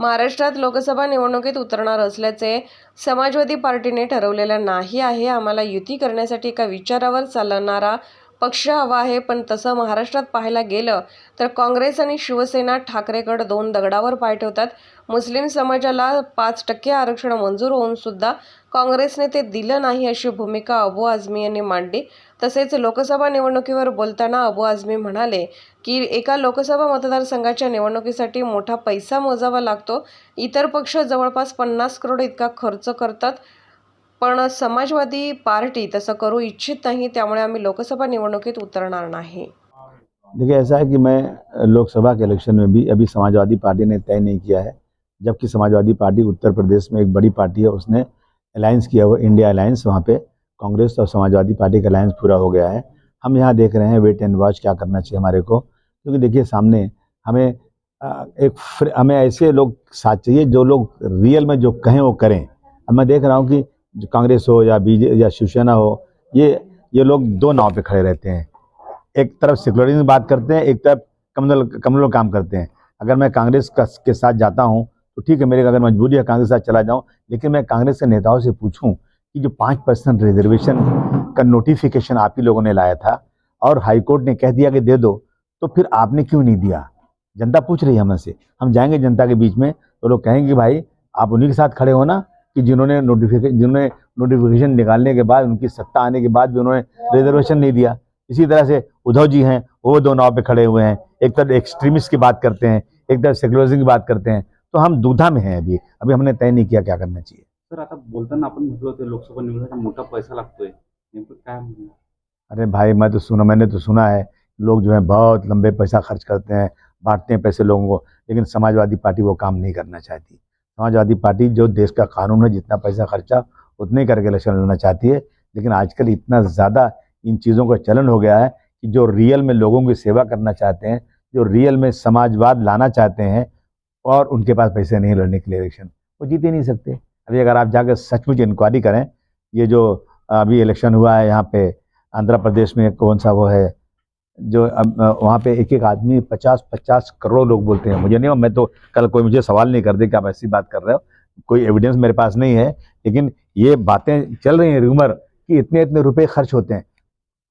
महाराष्ट्रात लोकसभा निवडणुकीत उतरणार असल्याचे समाजवादी पार्टीने ठरवलेलं नाही आहे. आम्हाला युती करण्यासाठी एका विचारावर चालणारा पक्ष हवा आहे पण तसं महाराष्ट्रात पाहायला गेलं तर काँग्रेस आणि शिवसेना ठाकरेगड दोन दगडावर पाय ठेवतात. मुस्लिम समाजाला पाच टक्के आरक्षण मंजूर होऊन सुद्धा काँग्रेसने ते दिलं नाही अशी भूमिका अबू आझमी यांनी मांडली. तसेच लोकसभा निवडणुकीवर बोलताना अबू आझमी म्हणाले की एका लोकसभा मतदारसंघाच्या निवडणुकीसाठी मोठा पैसा मोजावा लागतो. इतर पक्ष जवळपास पन्नास करोड इतका खर्च करतात. पण समाजवादी पार्टी तसं करू इच्छित नाही त्यामुळे आम्ही लोकसभा निवडणुकीत उतरणार नाही. देखिए ऐसा है कि मैं लोकसभा के इलेक्शन में भी अभी समाजवादी पार्टी ने तय नहीं किया है जबकि समाजवादी पार्टी उत्तर प्रदेश में एक बड़ी पार्टी है उसने अलायंस किया हुआ इंडिया अलायंस वहाँ पे कांग्रेस और समाजवादी पार्टी का अलायंस पूरा हो गया है। हम यहाँ देख रहे हैं वेट एंड वॉच क्या करना चाहिए हमारे को, क्योंकि देखिए सामने हमें एक हमें ऐसे लोग साथ चाहिए जो लोग रियल में जो कहें वो करें। अब मैं देख रहा हूँ कि कांग्रेस हो या बीजे, या शिवसेना हो, ये ये लोग दो नाव पे खड़े रहते हैं। एक तरफ़ सेकुलरिज्म बात करते हैं, एक तरफ़ कम्युनल कम्युनल काम करते हैं। अगर मैं कांग्रेस का के साथ जाता हूँ तो ठीक है, मेरी अगर मजबूरी है कांग्रेस के साथ चला जाऊँ, लेकिन मैं कांग्रेस के नेताओं से पूछूँ कि जो पाँच परसेंट रिजर्वेशन का नोटिफिकेशन आप ही लोगों ने लाया था और हाईकोर्ट ने कह दिया कि दे दो तो फिर आपने क्यों नहीं दिया? जनता पूछ रही है हमसे। हम जाएँगे जनता के बीच में तो लोग कहेंगे भाई, आप उन्हीं के साथ खड़े हो ना, कि जिन्होंने नोटिफिकेशन जिन्होंने नोटिफिकेशन निकालने के बाद, उनकी सत्ता आने के बाद भी उन्होंने रिजर्वेशन नहीं दिया। इसी तरह से उद्धव जी हैं, वो दो नाव पे खड़े हुए हैं। एक तरफ़ एक्सट्रीमिस्ट की बात करते हैं, एक तरफ़ सेकुलरिज्म की बात करते हैं। तो हम दुधा में हैं अभी। अभी हमने तय नहीं किया क्या करना चाहिए। सर आता बोलताना आपण म्हटलं होतं लोकसभा मोठा पैसा लागतोय नेमकं काय अरे भाई मैं तो सुना मैंने तो सुना है लोग जो है बहुत लंबे पैसा खर्च करते हैं बांटते हैं पैसे लोगों को लेकिन समाजवादी पार्टी वो काम नहीं करना चाहती। समाजवादी पार्टी जो देश का कानून है जितना पैसा खर्चा उतने करके इलेक्शन लड़ना चाहती है। लेकिन आजकल इतना ज़्यादा इन चीज़ों का चलन हो गया है कि जो रियल में लोगों की सेवा करना चाहते हैं जो रियल में समाजवाद लाना चाहते हैं और उनके पास पैसे नहीं लड़ने के लिए इलेक्शन वो जीत ही नहीं सकते। अभी अगर आप जाकर सचमुच इंक्वायरी करें, ये जो अभी इलेक्शन हुआ है, यहाँ पे आंध्र प्रदेश में कौन सा वो है, जो अब वहाँ पे एक एक आदमी पचास पचास करोड़ लोग बोलते हैं। मुझे नहीं, मैं तो कल कोई मुझे सवाल नहीं कर दे कि आप ऐसी बात कर रहे हो। कोई एविडेंस मेरे पास नहीं है, लेकिन ये बातें चल रही हैं रूमर कि इतने इतने रुपए खर्च होते हैं।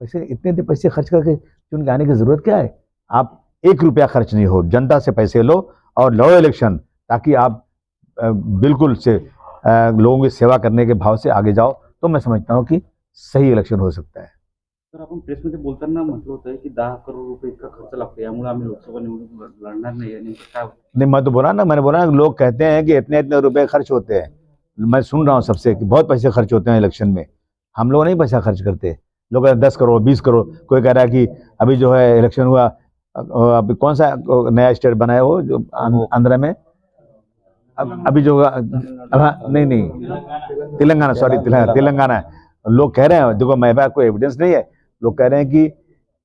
पैसे इतने इतने पैसे खर्च करके चुन के आने की ज़रूरत क्या है? आप एक रुपया खर्च नहीं हो जनता से पैसे लो और लड़ो इलेक्शन ताकि आप बिल्कुल से लोगों की सेवा करने के भाव से आगे जाओ। तो मैं समझता हूँ कि सही इलेक्शन हो सकता है। सर आपण प्रेसमध्ये बोलताना म्हटलं होतं की दहा करोड रुपये इतका खर्च लागतो यामुळे आम्ही लोकसभा निवडणूक लढ- लढणार नाही नेमकं काय नहीं मैं तो बोला ना मैंने बोला ना लोग कहते हैं कि इतने इतने रुपए खर्च होते हैं। मैं सुन रहा हूँ सबसे कि बहुत पैसे खर्च होते हैं इलेक्शन में। हम लोग नहीं पैसा खर्च करते। लोग हैं दस करोड़ बीस करोड़ कोई कह रहा है कि अभी जो है इलेक्शन हुआ अभी कौन सा नया स्टेट बनाया है वो जो आंध्र में? अब अभी जो हाँ, नहीं नहीं। तेलंगाना सॉरी तेलंगाना लोग कह रहे हैं देखो मेरे पास कोई एविडेंस नहीं है। लोग कह रहे हैं कि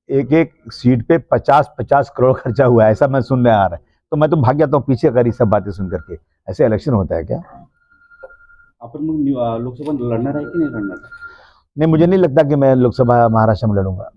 एक एक सीट पे पचास पचास करोड़ खर्चा हुआ है ऐसा मैं सुनने आ रहा है। तो मैं तो भाग जाता हूँ पीछे अगर ये सब बातें सुन करके। ऐसे इलेक्शन होता है क्या? आपण मग निव- अं, लोकसभा लढणार आहे की नहीं मुझे नहीं लगता कि मैं लोकसभा महाराष्ट्र में लड़ूँगा।